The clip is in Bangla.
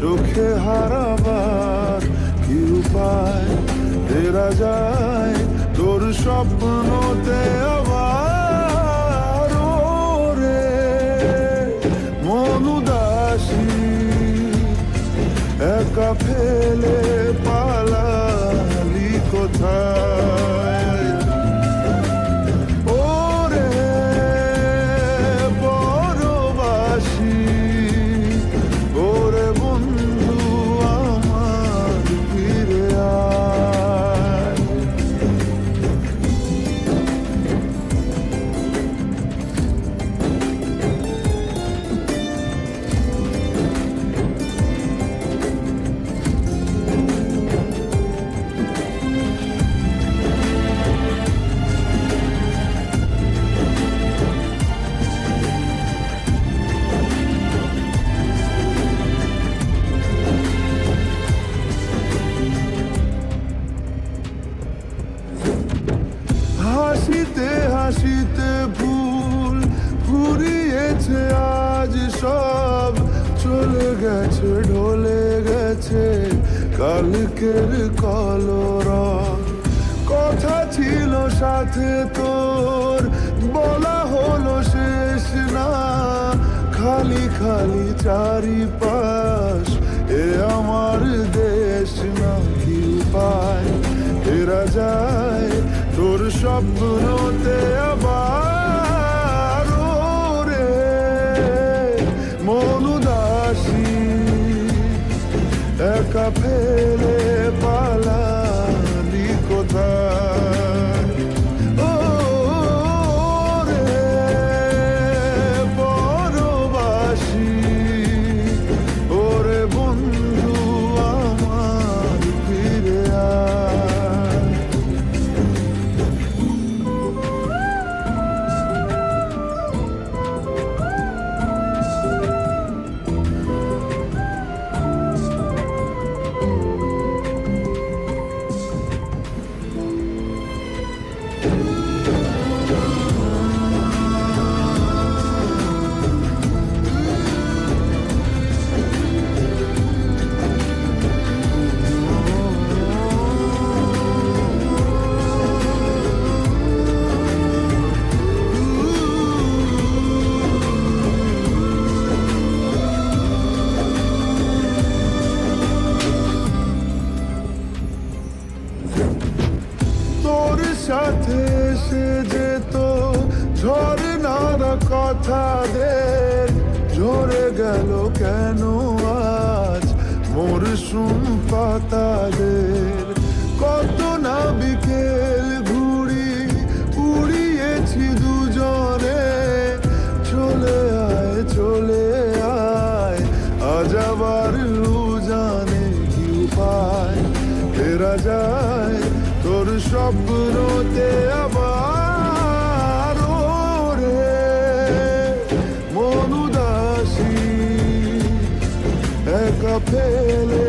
চোখে হারাবার কি উপায়? হেরা যায় তোর স্বপ্নতে আবার রে মন একা ফেলে পালালি কোথায়? হাসিতে হাসিতে ভুল ফুরিয়েছে, আজ সব চলে গেছে, ঢলে গেছে। কালকের কলরব কথা ছিল সাথে তোর, বলা হলো শেষ না। খালি খালি চারিপাশ, এ আমার দেশ না কি উপায় ফেরা যায় তোর স্বপ্নতে আবার রে মনুদাসী একা ফেলে পালালি কোথায়? তোর সাথে সে যেত কথা দে ঝরে গেল কেন আজ? মোর সুম পাতাদের কত না বিকেল ঘুড়ি উড়িয়েছি দুজনে। চলে আয় চলে আয়, আজ আবার জানে কি উপায় ফেরা যায় তোর স্বপ্নতে আবার ও রে মনুদাসী একা ফেলে